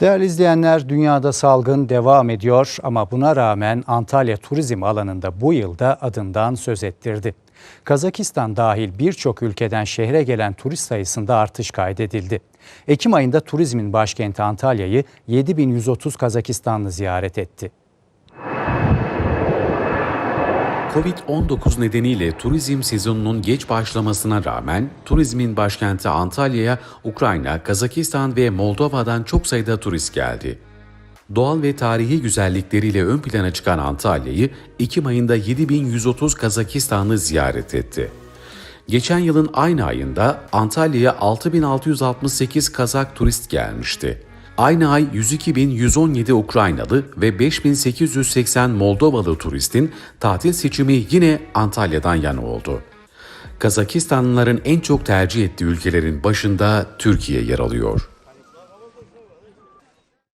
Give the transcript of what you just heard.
Değerli izleyenler, dünyada salgın devam ediyor ama buna rağmen Antalya turizm alanında bu yılda adından söz ettirdi. Kazakistan dahil birçok ülkeden şehre gelen turist sayısında artış kaydedildi. Ekim ayında turizmin başkenti Antalya'yı 7130 Kazakistanlı ziyaret etti. Covid-19 nedeniyle turizm sezonunun geç başlamasına rağmen turizmin başkenti Antalya'ya Ukrayna, Kazakistan ve Moldova'dan çok sayıda turist geldi. Doğal ve tarihi güzellikleriyle ön plana çıkan Antalya'yı Ekim ayında 7130 Kazakistanlı ziyaret etti. Geçen yılın aynı ayında Antalya'ya 6668 Kazak turist gelmişti. Aynı ay 102.117 Ukraynalı ve 5880 Moldovalı turistin tatil seçimi yine Antalya'dan yana oldu. Kazakistanlıların en çok tercih ettiği ülkelerin başında Türkiye yer alıyor.